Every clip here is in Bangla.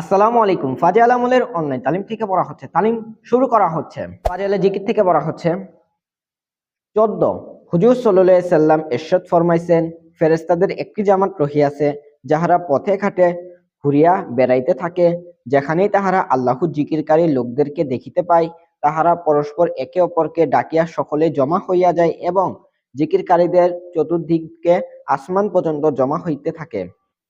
আসসালামু আলাইকুম। ফাজে আলামুলের অনলাইন তালিম থেকে পড়া হচ্ছে। তালিম শুরু করা হচ্ছে। ফাজে আলা জিকির থেকে পড়া হচ্ছে। চোদ্দ। হুজুর সাল্লাহ সাল্লাম এরশাদ ফরমাইছেন ফেরেস্তাদের একটি জামাত রহিয়াছে যাহারা পথে ঘাটে ঘুরিয়া বেড়াইতে থাকে। যেখানেই তাহারা আল্লাহু জিকিরকারী লোকদেরকে দেখিতে পায়, তাহারা পরস্পর একে অপরকে ডাকিয়া সকলে জমা হইয়া যায় এবং জিকিরকারীদের চতুর্দিকে আসমান পর্যন্ত জমা হইতে থাকে।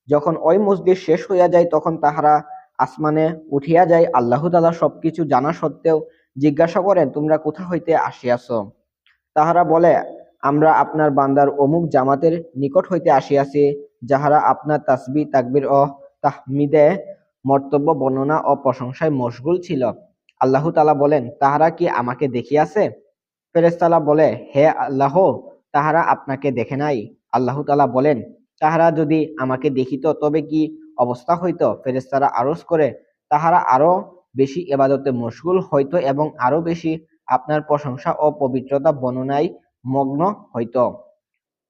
যখন ওই মসজিদ শেষ হইয়া যায়, তখন তাহারা আসমানে উঠিয়া যায় আল্লাহ তালা সবকিছু জানা সত্ত্বেও জিজ্ঞাসা করেন, তোমরা কোথা হইতে আসিয়াছ? তাহারা বলে, আমরা আপনার বান্দার অমুক জামাতের নিকট হইতে আসিয়াছি, যাহারা আপনার তাসবি, তাকবির ও তাহমিদে মর্তব্য, বর্ণনা ও প্রশংসায় মশগুল ছিল। আল্লাহ তালা বলেন, তাহারা কি আমাকে দেখিয়াছে? ফেরেস্তালা বলে, হে আল্লাহ, তাহারা আপনাকে দেখে নাই। আল্লাহ তালা বলেন, তাহারা যদি আমাকে দেখিত, তবে কি অবস্থা হইত। ফেরেস্তারা আরজ করে, তাহারা আরও বেশি এবাদতে মশগুল হইত এবং আরও বেশি আপনার প্রশংসা ও পবিত্রতা বর্ণনায় মগ্ন হইত।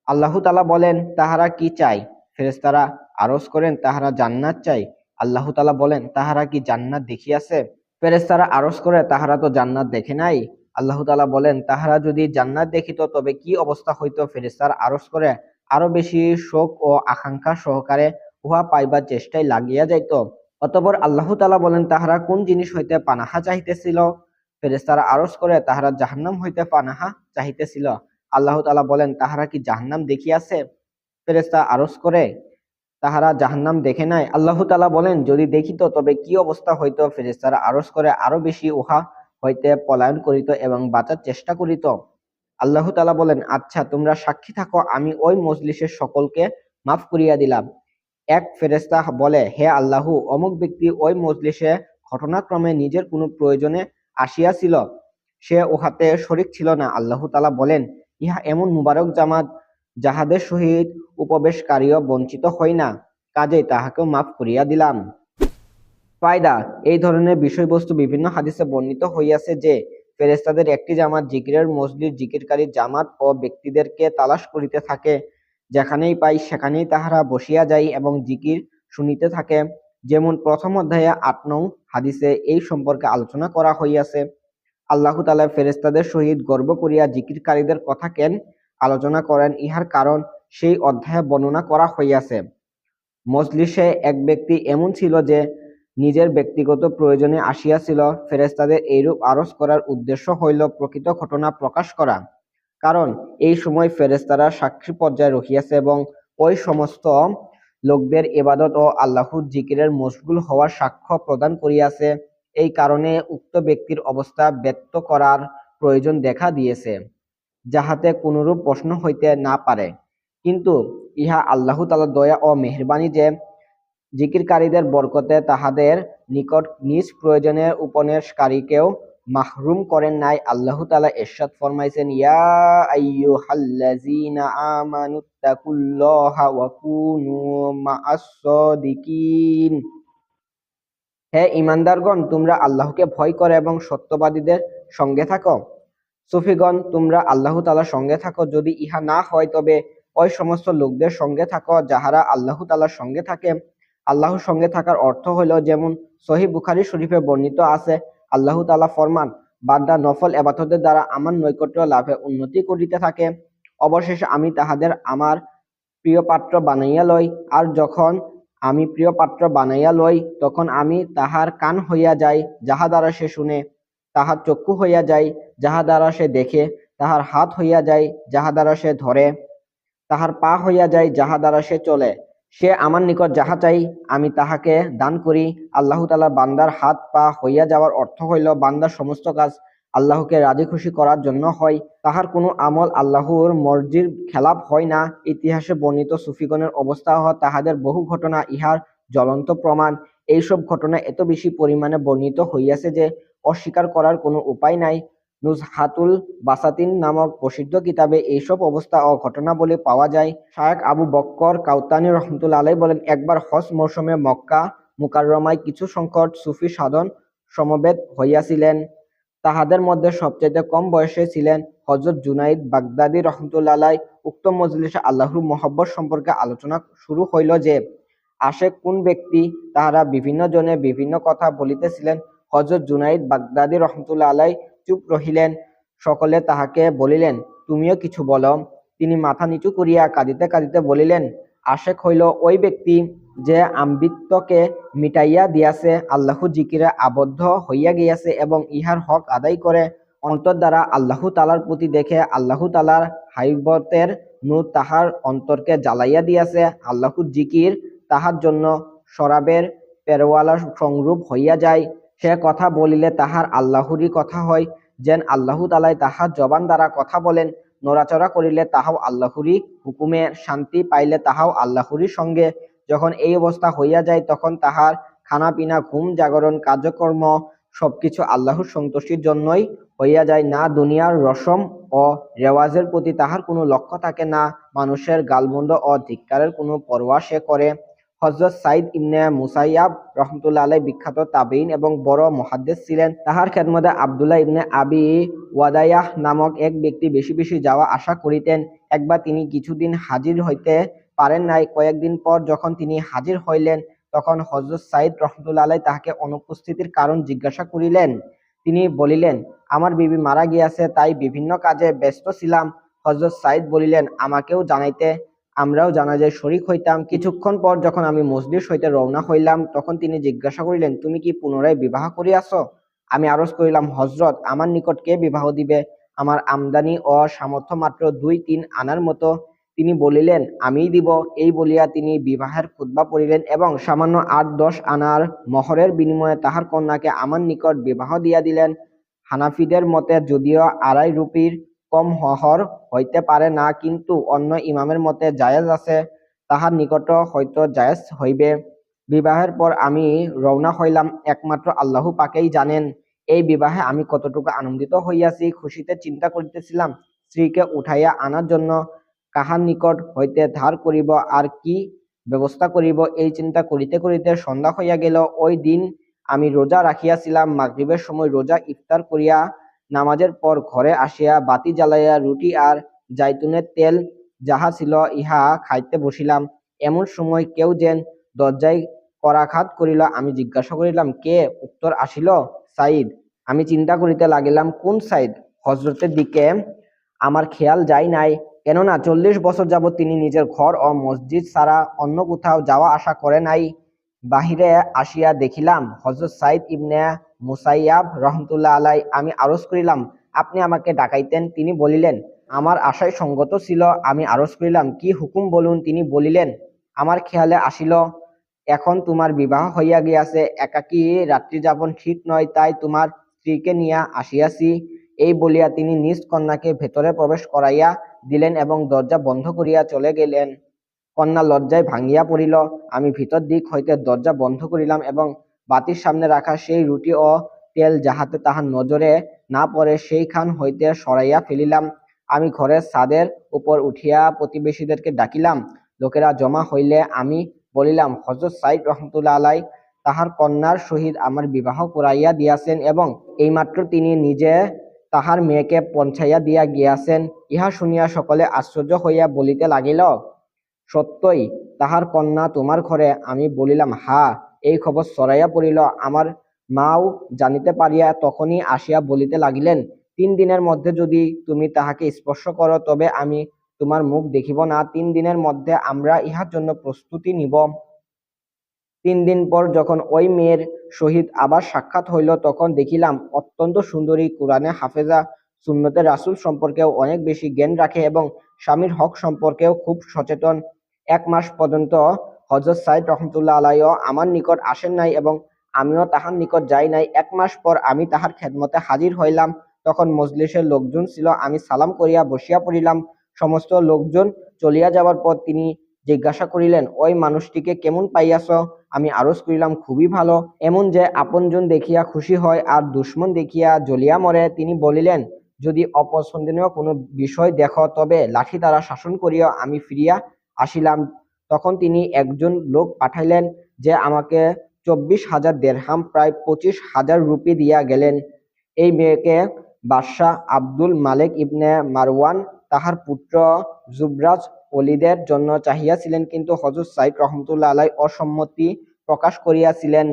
আল্লাহ তালা বলেন, তাহারা কি চাই ফেরেস্তারা আরজ করেন, তাহারা জান্নাত চাই আল্লাহ তালা বলেন, তাহারা কি জান্নাত দেখিয়াছে? ফেরেস্তারা আরজ করে, তাহারা তো জান্নাত দেখে নাই। আল্লাহ তালা বলেন, তাহারা যদি জান্নাত দেখিত, তবে কি অবস্থা হইত? ফেরেস্তার আরজ করে আরও বেশি শোক ও আকাঙ্ক্ষা সহকারে উহা পাইবার চেষ্টায় লাগিয়া যাইত অতপর আল্লাহ তালা বলেন, তাহারা কোন জিনিস হইতে পানাহা চাহিতেছিল? ফেরেস্তারা আরজ করে, তাহারা জাহান্নাম হইতে পানাহা চাহিতেছিল। আল্লাহ তালা বলেন, তাহারা কি জাহান্নাম দেখিয়াছে? ফেরেস্তা আরজ করে, তাহারা জাহান্নাম দেখে নাই। আল্লাহ তালা বলেন, যদি দেখিত, তবে কি অবস্থা হইত? ফেরেস্তারা আরজ করে, আরও বেশি উহা হইতে পলায়ন করিত এবং বাঁচার চেষ্টা করিত। আল্লাহ তালা বলেন আচ্ছা তোমরা সাক্ষী থাকো, আমি ওই মজলিসের সকলকে মাফ করিয়া দিলাম। এক ফেরেস্তা বলে, হে আল্লাহু, অমুক ব্যক্তি ওই মজলিসে ঘটনাক্রমে নিজের কোনো প্রয়োজনে আসিয়াছিল। সে উহাতে শরিক ছিল না। আল্লাহ তালা বলেন, ইহা এমন মুবারক জামাত যাহাদের সহিত উপবেশকারীও বঞ্চিত হয় না। কাজেই তাহাকেও মাফ করিয়া দিলাম। ফায়দা, এই ধরনের বিষয়বস্তু বিভিন্ন হাদিসে বর্ণিত হইয়াছে যে ফেরেস্তাদের একটি জামাত জিকিরের মসজিদ জিকিরকারী জামাত ও ব্যক্তিদেরকে তালাশ করিতে থাকে। যেখানেই পাই সেখানেই তাহারা বসিয়া যায় এবং জিকির শুনিতে থাকে। যেমন প্রথম অধ্যায়ে আট নং হাদিসে এই সম্পর্কে আলোচনা করা হইয়াছে। আল্লাহ তালা ফেরেস্তাদের সহিত গর্ব করিয়া জিকিরকারীদের কথা কেন আলোচনা করেন, ইহার কারণ সেই অধ্যায়ে বর্ণনা করা হইয়াছে। মজলিসে এক ব্যক্তি এমন ছিল যে নিজের ব্যক্তিগত প্রয়োজনে আসিয়াছিল। ফেরেস্তাদের এইরূপ আরজ করার উদ্দেশ্য হইল প্রকৃত ঘটনা প্রকাশ করা। কারণ এই সময় ফেরেস্তারা সাক্ষী পর্যায়ে রহিয়াছে এবং ওই সমস্ত লোকদের এবাদত ও আল্লাহুর জিকিরের মশগুল হওয়ার সাক্ষ্য প্রদান করিয়াছে। এই কারণে উক্ত ব্যক্তির অবস্থা ব্যক্ত করার প্রয়োজন দেখা দিয়েছে, যাহাতে কোনরূপ প্রশ্ন হইতে না পারে। কিন্তু ইহা আল্লাহ তালা দয়া ও মেহরবানি যে জিকিরকারীদের বরকতে তাহাদের নিকট নিজ প্রয়োজনের উপন্যাসকারীকেও মাহরুম করেন নাই। আল্লাহ তালা এরশাদ ফরমাইছেন, ইয়া আইয়ুহাল্লাযীনা আমানুত্তাকুল্লাহা ওয়া কুনু মা'আস-সাদিকিন হে ইমানদারগণ তোমরা আল্লাহকে ভয় করো এবং সত্যবাদীদের সঙ্গে থাকো। সুফিগণ, তোমরা আল্লাহ তালার সঙ্গে থাকো। যদি ইহা না হয়, তবে ওই সমস্ত লোকদের সঙ্গে থাকো যাহারা আল্লাহ তালার সঙ্গে থাকে। আল্লাহর সঙ্গে থাকার অর্থ হইল যেমন সহি বুখারি শরীফে বর্ণিত আছে আল্লাহ তালা ফরমান, বান্দা নফল এবাদতের দ্বারা আমার নৈকট্য লাভে উন্নতি করিতে থাকে। অবশেষে আমি তাহাদের আমার প্রিয় পাত্র বানাইয়া লই, আর যখন আমি প্রিয় পাত্র বানাইয়া লই, তখন আমি তাহার কান হইয়া যাই, যাহা দ্বারা সে শুনে তাহার চক্ষু হইয়া যায় যাহা দ্বারা সে দেখে, তাহার হাত হইয়া যায় যাহা দ্বারা সে ধরে, তাহার পা হইয়া যায় যাহা দ্বারা সে চলে। সে আমার নিকট যাহা চাই, আমি তাহাকে দান করি। আল্লাহ তালা বান্দার হাত পা হইয়া যাওয়ার অর্থ হইল, বান্দার সমস্ত কাজ আল্লাহকে রাজি খুশি করার জন্য হয়। তাহার কোনো আমল আল্লাহর মর্জির খেলাপ হয় না। ইতিহাসে বর্ণিত সুফিগণের অবস্থা হওয়া তাহাদের বহু ঘটনা ইহার জ্বলন্ত প্রমাণ। এইসব ঘটনা এত বেশি পরিমাণে বর্ণিত হইয়াছে যে, অস্বীকার করার কোনো উপায় নাই। নুজহাতুল বাসাতিন নামক প্রসিদ্ধ কিতাবে এইসব অবস্থা ও ঘটনাবলী পাওয়া যায়। শায়েক আবু বক্কর কাউতানি রহমতুল্লাহ আলাই বলেন, একবার হজ মৌসুমে মক্কা মুকাররমায় কিছু সংকট সুফি সাধন সমবেত হইয়াছিলেন। তাহাদের মধ্যে সবচেয়ে কম বয়সে ছিলেন হজরত জুনাইদ বাগদাদি রহমতুল্লাহ উক্ত মজলিসে আল্লাহর মোহব্বত সম্পর্কে আলোচনা শুরু হইল যে, আশেক কোন ব্যক্তি তাহারা বিভিন্ন জনে বিভিন্ন কথা বলিতেছিলেন। হজরত জুনাইদ বাগদাদি রহমতুল্লাহ আলাই চুপ রহিলেন। সকলে তাহাকে বলিলেন, তুমিও কিছু বলো। তিনি মাথা নিচু করিয়া কাঁদিতে কাঁদিতে বলিলেন, আশেক হইল ওই ব্যক্তি যে আম্বিত্বকে মিটাইয়া দিয়াছে, আল্লাহ জিকিরে আবদ্ধ হইয়া গিয়াছে এবং ইহার হক আদায় করে। অন্তর দ্বারা আল্লাহ তালার প্রতি দেখে আল্লাহ তালার হাইবতের নূর তাহার অন্তরকে জ্বালাইয়া দিয়াছে। আল্লাহ জিকির তাহার জন্য শরাবের পেরওয়ালা সংরূপ হইয়া যায়। সে কথা বলিলে তাহার আল্লাহরই কথা হয়। যেন আল্লাহ তালাই তাহার জবান দ্বারা কথা বলেন, নড়াচড়া করিলে তাহাও আল্লাহরই হুকুমে শান্তি পাইলে তাহাও আল্লাহরই সঙ্গে। যখন এই অবস্থা হইয়া যায়, তখন তাহার খানা পিনা ঘুম জাগরণ কার্যকর্ম সবকিছু আল্লাহর সন্তুষ্টির জন্যই হইয়া যায়। না দুনিয়ার রসম ও রেওয়াজের প্রতি তাহার কোনো লক্ষ্য থাকে না। মানুষের গালমন্দ ও ধিক্কারের কোনো পরোয়া সে করে। হজরত সাইদ ইবনে মুসাইয়াব রহমতুল্লাহ আলাই বিখ্যাত তাবিন এবং বড় মহাদ্দেশ ছিলেন। তাহার খেদমতে আবদুল্লাহ ইবনে আবি ওয়াদায়াহ নামক এক ব্যক্তি বেশি বেশি যাওয়া আশা করিতেন। একবার তিনি কিছুদিন হাজির হইতে পারেন নাই। কয়েকদিন পর যখন তিনি হাজির হইলেন, তখন হজরত সাইদ রহমতুল্লাহ আলাই তাহাকে অনুপস্থিতির কারণ জিজ্ঞাসা করিলেন। তিনি বলিলেন, আমার বিবি মারা গিয়াছে, তাই বিভিন্ন কাজে ব্যস্ত ছিলাম। হজরত সাইদ বলিলেন, আমাকেও জানাইতে আমরাও জানাজায় শরিক হইতাম। কিছুক্ষণ পর যখন আমি মসজিদ হইতে রওনা হইলাম, তখন তিনি জিজ্ঞাসা করিলেন, তুমি কি পুনরায় বিবাহ করিয়াছ? আমি আরজ করিলাম হজরত আমার নিকট কে বিবাহ দিবে? আমার আমদানি ও সামর্থ্য মাত্র দুই তিন আনার মতো। তিনি বলিলেন আমিই দিব। এই বলিয়া তিনি বিবাহের খুতবা পড়িলেন এবং সামান্য আট দশ আনার মহরের বিনিময়ে তাহার কন্যাকে আমার নিকট বিবাহ দিয়া দিলেন। হানাফিদের মতে, যদিও আড়াই রুপির কম হহর হইতে পারে না, কিন্তু অন্য ইমামের মতে জায়েজ আছে তাহার নিকট হয়তো জায়েজ হইবে। বিবাহের পর আমি রওনা হইলাম একমাত্র আল্লাহ পাকেই জানেন। এই বিবাহে আমি কতটুকু আনন্দিত হইয়াছি খুশিতে চিন্তা করিতেছিলাম স্ত্রীকে উঠাইয়া আনার জন্য কাহার নিকট হইতে ধার করিব আর কি ব্যবস্থা করিব এই চিন্তা করিতে করিতে সন্ধ্যা হইয়া গেল। ওই দিন আমি রোজা রাখিয়াছিলাম মাগরিবের সময় রোজা ইফতার করিয়া নামাজের পর ঘরে আসিয়া বাতি জ্বালাইয়া রুটি আর জাইতুনের তেল যাহা ছিল ইহা খাইতে বসিলাম। এমন সময় কেউ যেন দরজায় করাঘাত করিল। আমি জিজ্ঞাসা করিলাম, কে? উত্তর আসিল সাইদ আমি চিন্তা করিতে লাগিলাম, কোন সাইদ হজরতের দিকে আমার খেয়াল যায় নাই। কেননা চল্লিশ বছর যাবৎ তিনি নিজের ঘর ও মসজিদ ছাড়া অন্য কোথাও যাওয়া আসা করে নাই। বাহিরে আসিয়া দেখিলাম হজরত সাইদ ইবনে মুসাইয়াব রহমতুল্লাহ আলাই, আমি আরজ করিলাম, আপনি আমাকে ডাকাইতেন, তিনি বলিলেন, আমার আশায় সঙ্গত ছিল, আমি আরজ করিলাম, কি হুকুম বলুন, তিনি বলিলেন, আমার খেয়ালে আসিল, এখন তোমার বিবাহ হইয়া গিয়াছে, একাকী রাত্রি যাপন ঠিক নয়, তাই তোমার স্ত্রীকে নিয়া আসিয়াছি। এই বলিয়া তিনি নিজ কন্যাকে ভেতরে প্রবেশ করাইয়া দিলেন এবং দরজা বন্ধ করিয়া চলে গেলেন। কন্যা লজ্জায় ভাঙিয়া পড়িল, আমি ভিতর দিক হইতে দরজা বন্ধ করিলাম এবং বাতির সামনে রাখা সেই রুটি ও তেল যাহাতে তাহার নজরে না পড়ে, সেইখান হইতে সরাইয়া ফেলিলাম। আমি ঘরের ছাদের উপর উঠিয়া প্রতিবেশীদেরকে ডাকিলাম। লোকেরা জমা হইলে আমি বলিলাম হজরত সাইদ রহমতুল্লাহ আলাই তাহার কন্যার সহিত আমার বিবাহ করাইয়া দিয়াছেন এবং এইমাত্র তিনি নিজে তাহার মেয়েকে পঞ্চাইয়া দিয়া গিয়াছেন। ইহা শুনিয়া সকলে আশ্চর্য হইয়া বলিতে লাগিল, সত্যই তাহার কন্যা তোমার ঘরে? আমি বলিলাম, হা এই খবর সরাইয়া পড়িল। আমার মাও জানিতে পারিয়া তখনই আসিয়া বলিতে লাগিলেন, তিন দিনের মধ্যে যদি তুমি তাহাকে স্পর্শ করো, তবে আমি তোমার মুখ দেখিব না। তিন দিনের মধ্যে আমরা ইহার জন্য প্রস্তুতি নিব। তিন দিন পর যখন ওই মেয়ের সহিত আবার সাক্ষাৎ হইল, তখন দেখিলাম, অত্যন্ত সুন্দরী কোরআনে হাফেজা সুন্নতে রাসূল সম্পর্কেও অনেক বেশি জ্ঞান রাখে এবং স্বামীর হক সম্পর্কেও খুব সচেতন। এক মাস পর্যন্ত হজরত সাইদ রহমতুল্লাহ আলাইও আমার নিকট আসেন নাই এবং আমিও তাহার নিকট যাই নাই। এক মাস পর আমি তাহার খেদমতে হাজির হইলাম। তখন মজলিসের লোকজন ছিল, আমি সালাম করিয়া বসিয়া পড়িলাম। সমস্ত লোকজন চলিয়া যাওয়ার পর তিনি জিজ্ঞাসা করিলেন, ওই মানুষটিকে কেমন পাইয়াছ? আমি আরজ করিলাম, খুবই ভালো। এমন যে আপনজন দেখিয়া খুশি হয় আর দুশ্মন দেখিয়া জ্বলিয়া মরে। তিনি বলিলেন, যদি অপছন্দনীয় কোনো বিষয় দেখো, তবে লাঠি দ্বারা শাসন করিয়া আমি ফিরিয়া আসিলাম। তখন তিনি একজন লোক পাঠাইলেন যে আমাকে চব্বিশ হাজার দেড়হাম, প্রায় পঁচিশ হাজার রুপি দিয়া গেলেন। এই মেয়েকে বাদশাহ আব্দুল মালেক ইবনে মারওয়ান তাহার পুত্র জুবরাজ ওলিদের জন্য চাহিয়াছিলেন, কিন্তু হযরত সাইদ রহমতুল্লাহ আলাই অসম্মতি প্রকাশ করিয়াছিলেন।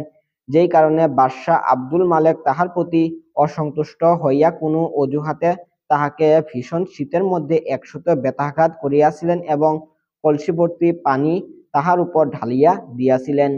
যেই কারণে বাদশাহ আব্দুল মালেক তাহার প্রতি অসন্তুষ্ট হইয়া কোনো অজুহাতে তাহাকে ভীষণ শীতের মধ্যে একশত বেতাঘাত করিয়াছিলেন এবং কলসিভর্তি পানি তাহার উপর ঢালিয়া দিয়াছিলেন।